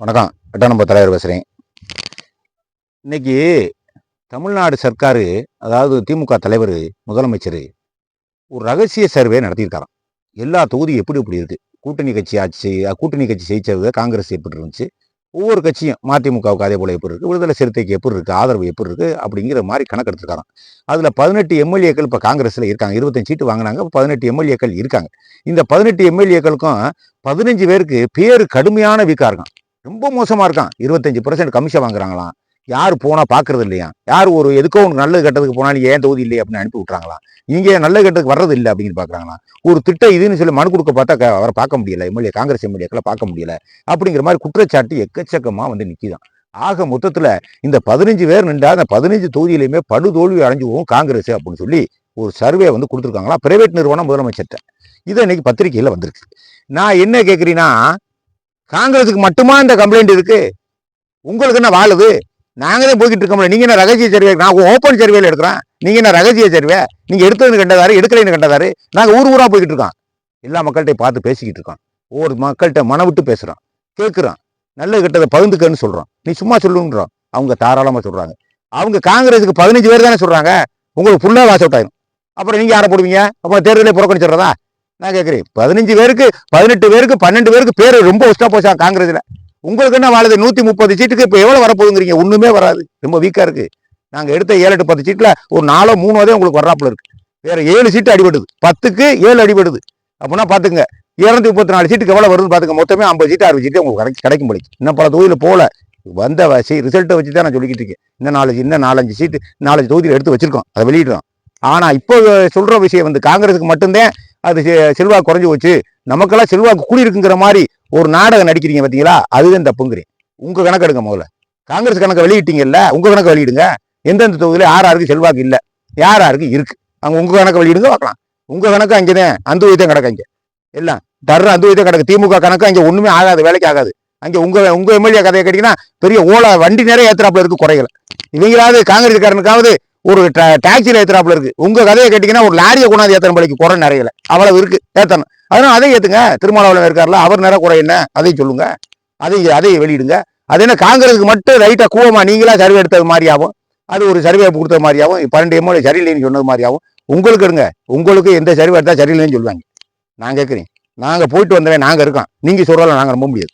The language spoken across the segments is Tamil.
வணக்கம். எட்டாம் நம்பர் தலைவர் பேசுகிறேன் இன்னைக்கு தமிழ்நாடு சர்க்காரு அதாவது திமுக தலைவர் முதலமைச்சர் ஒரு ரகசிய சர்வே நடத்தியிருக்காராம். எல்லா தொகுதியும் எப்படி எப்படி இருக்குது கூட்டணி கட்சி ஆட்சி கூட்டணி கட்சி ஜெயிச்சவங்க காங்கிரஸ் எப்படி இருந்துச்சு? ஒவ்வொரு கட்சியும் மதிமுகவுக்கு அதே போல் எப்படி இருக்குது விடுதலை சிறுத்தைக்கு எப்படி இருக்குது ஆதரவு எப்படி இருக்குது அப்படிங்கிற மாதிரி கணக்கு அதில் பதினெட்டு எம்எல்ஏக்கள் இப்போ காங்கிரஸில் இருக்காங்க. இருபத்தஞ்சு சீட்டு வாங்கினாங்க. பதினெட்டு எம்எல்ஏக்கள் இருக்காங்க. இந்த பதினெட்டு எம்எல்ஏக்களுக்கும் பதினஞ்சு பேருக்கு பேர் கடுமையான வீக்காக இருக்கும் ரொம்ப மோசமாக இருக்கான். இருபத்தஞ்சு பர்சன்ட் கமிஷன் வாங்குறாங்களாம். யார் போனால் பார்க்கறது இல்லையா? யார் ஒரு எதுக்கோ ஒன்று நல்லது கட்டத்துக்கு போனாலும் ஏன் தொகுதி இல்லை அப்படின்னு அனுப்பி விட்றாங்களாம் இங்கே நல்ல கட்டத்துக்கு வர்றது இல்லை அப்படின்னு பாக்குறாங்களாம். ஒரு திட்டம் இதுன்னு சொல்லி மனு கொடுக்க பார்த்தா க- அவரை பார்க்க முடியல. எம்எல்ஏ காங்கிரஸ் எம்எல்ஏக்களை பார்க்க முடியல. அப்படிங்கிற மாதிரி குற்றச்சாட்டு எக்கச்சக்கமாக வந்து நிற்கிதான் ஆக மொத்தத்தில் இந்த பதினஞ்சு பேர் நின்றா அந்த பதினஞ்சு தொகுதியிலையுமே படுதோல்வி அடைஞ்சு போகும் காங்கிரஸ் அப்படின்னு சொல்லி ஒரு சர்வே வந்து கொடுத்துருக்காங்களா பிரைவேட் நிறுவனம் முதலமைச்சர்கிட்ட. இது இன்னைக்கு பத்திரிகையில் வந்திருக்கு. நான் என்ன கேட்குறீன்னா காங்கிரஸுக்கு மட்டுமா இந்த கம்ப்ளைண்ட் இருக்கு? உங்களுக்கு என்ன வாழுது? நாங்கள் தான் போய்கிட்டு இருக்கோம்ல. நீங்கள் என்ன ரகசிய சர்வே நான் ஓப்பன் சர்வேல எடுக்கிறேன். நீங்கள் என்ன ரகசிய சர்வே நீங்கள் எடுத்தது கண்டதாரு எடுக்கலைன்னு கண்டதாரு நாங்கள் ஊர் ஊராக போய்கிட்டு இருக்கோம். எல்லா மக்கள்கிட்ட பார்த்து பேசிக்கிட்டு இருக்கோம். ஒவ்வொரு மக்கள்கிட்ட மன விட்டு பேசுகிறோம் கேட்குறோம் நல்லது கெட்டதை பகிர்ந்துக்கன்னு சொல்கிறோம் நீ சும்மா சொல்லுன்றோம். அவங்க தாராளமாக சொல்கிறாங்க அவங்க காங்கிரஸுக்கு பதினஞ்சு பேர் தானே சொல்கிறாங்க உங்களுக்கு ஃபுல்லாக வாசவுட் ஆயிரும். அப்புறம் நீங்கள் யாரை போடுவீங்க? அப்புறம் தேர்தலே புறக்கணிச்சிடுறதா? நான் கேட்குறேன் பதினஞ்சு பேருக்கு பதினெட்டு பேருக்கு பன்னெண்டு பேருக்கு பேர் ரொம்ப உஷ்டா போச்சா காங்கிரஸில்? உங்களுக்கு என்ன வாழுது? நூற்றி முப்பது சீட்டுக்கு இப்போ எவ்வளோ வரப்போகுங்கிறீங்க ஒன்றுமே வராது. ரொம்ப வீக்காக இருக்குது நாங்கள் எடுத்த ஏழு எட்டு பத்து சீட்டில் ஒரு நாலோ மூணோ தான் உங்களுக்கு வர்றாப்புல இருக்குது வேறு ஏழு சீட்டு அடிபடுது. பத்துக்கு ஏழு அடிபடுது. அப்படின்னா பார்த்துங்க இரநூத்தி முப்பத்தி நாலு சீட்டுக்கு எவ்வளோ வருதுன்னு பார்த்துங்க மொத்தமே ஐம்பது சீட்டு அறுபது சீட்டு உங்களுக்கு கிடைக்கும் கிடைக்கும் போலிக்கு இன்னும் பல தொகுதியில் போகல. வந்த வசி ரிசல்ட்டை வச்சு தான் நான் சொல்லிக்கிட்டு இருக்கேன். இந்த நாலஞ்சு இன்னும் நாலஞ்சு சீட்டு நாலஞ்சு தொகுதியில் எடுத்து வச்சிருக்கோம். அதை வெளியிடுறோம். ஆனால் இப்போ சொல்கிற விஷயம் வந்து காங்கிரஸுக்கு மட்டும்தான் அது செ- செல்வாக்கு குறைஞ்சி போச்சு. நமக்கெல்லாம் செல்வாக்கு கூடி இருக்குங்கிற மாதிரி ஒரு நாடகம் நடிக்கிறீங்க பார்த்தீங்களா அதுதான் தப்புங்கிறேன் உங்கள் கணக்கு எடுங்க முதல்ல. காங்கிரஸ் கணக்கை வெளியிட்டீங்கல்ல உங்கள் கணக்கை வெளியிடுங்க. எந்தெந்த தொகுதியில் யார் யாருக்கு செல்வாக்கு இல்லை? யார் யாருக்கு இருக்குது அவங்க உங்கள் கணக்கை வெளியிடுங்க பார்க்கலாம். உங்கள் கணக்கு அங்கேதான் அந்த உயர்த்தம் கிடக்கு அங்கே. எல்லாம் தர்ற அந்த உயர்த்தம் கிடக்கு. திமுக கணக்கு அங்கே ஒன்றுமே ஆகாது வேலைக்கு ஆகாது. அங்கே உங்கள் உங்கள் எம்எல்ஏ கதையை கேட்டிங்கன்னா பெரிய ஓலை வண்டி நிறைய ஏத்துறாப்புல இருக்கு குறைகள் இவங்களாவது காங்கிரஸ்காரனுக்காவது ஒரு டாக்ஸில ஏத்துறாப்புல இருக்கு. உங்க கதையை கேட்டீங்கன்னா ஒரு லாரியை கொண்டாந்து ஏத்தன படிக்கு குறை நிறையல. அவ்வளவு இருக்கு. ஏத்தணும். அதனால அதை ஏத்துங்க. திருமாவளவன் இருக்கார்ல அவர் நிற குறை என்ன? அதையும் சொல்லுங்க. அதை அதை வெளியிடுங்க. அது என்ன காங்கிரஸுக்கு மட்டும் ரைட்டா கூவமா? நீங்களா சர்வே எடுத்தது மாதிரியாகும் அது ஒரு சர்வே கொடுத்த மாதிரியாகவும் பன்னெண்டு எம்எல்ஏ சரியில்லைன்னு சொன்னது மாதிரியாகவும் உங்களுக்கு எடுங்க. உங்களுக்கு எந்த சர்வே எடுத்தா சரியில்லைன்னு சொல்லுவாங்க. நான் கேட்குறேன். நாங்கள் போயிட்டு வந்தவன் நாங்கள் இருக்கோம். நீங்கள் சொல்கிறோம் நாங்கள் நம்ப முடியாது.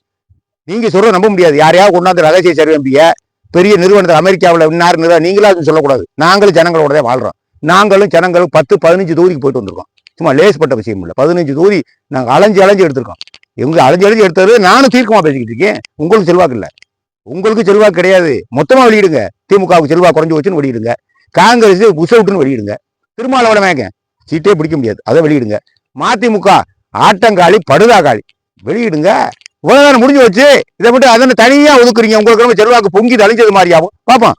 நீங்கள் சொல்கிறோம் நம்ப முடியாது. யாரையாவது கொண்டாந்து ரகசிய சர்வே எம்பியை பெரிய நிறுவனத்தில் அமெரிக்காவில் இன்னார் நிறுவனம் நீங்களும் அது சொல்லக்கூடாது. நாங்களும் ஜனங்களோட வாழ்கிறோம் நாங்களும் ஜனங்களும் பத்து பதினஞ்சு தொகுதிக்கு போயிட்டு வந்திருக்கோம். சும்மா லேஸ்பட்ட விஷயம் இல்லை. பதினஞ்சு தொகுதி நாங்கள் அலைஞ்சு அலைஞ்சு எடுத்திருக்கோம். எங்க அலைஞ்சு அலைஞ்சு எடுத்தது நானும் தீர்க்கமாக பேசிக்கிட்டு இருக்கேன். உங்களுக்கு செல்வாக்கு இல்லை. உங்களுக்கு செல்வாக்கு கிடையாது. மொத்தமாக வெளியிடுங்க. திமுகவுக்கு செல்வாக்கு குறைஞ்சி வச்சுன்னு வெளியிடுங்க. காங்கிரஸ் உசவுட்டுன்னு வெளியிடுங்க. திருமாவளவன் மேங்க சீட்டே பிடிக்க முடியாது. அதை வெளியிடுங்க. மதிமுக ஆட்டங்காளி படுதாகாளி வெளியிடுங்க. உலகம் நேரம் முடிஞ்சு வச்சு இதை மட்டும் அதனை தனியா ஒதுக்குறீங்க. உங்களுக்கு ரொம்ப செல்வாக்கு பொங்கி அழிஞ்சது மாதிரியாவும் பார்ப்போம்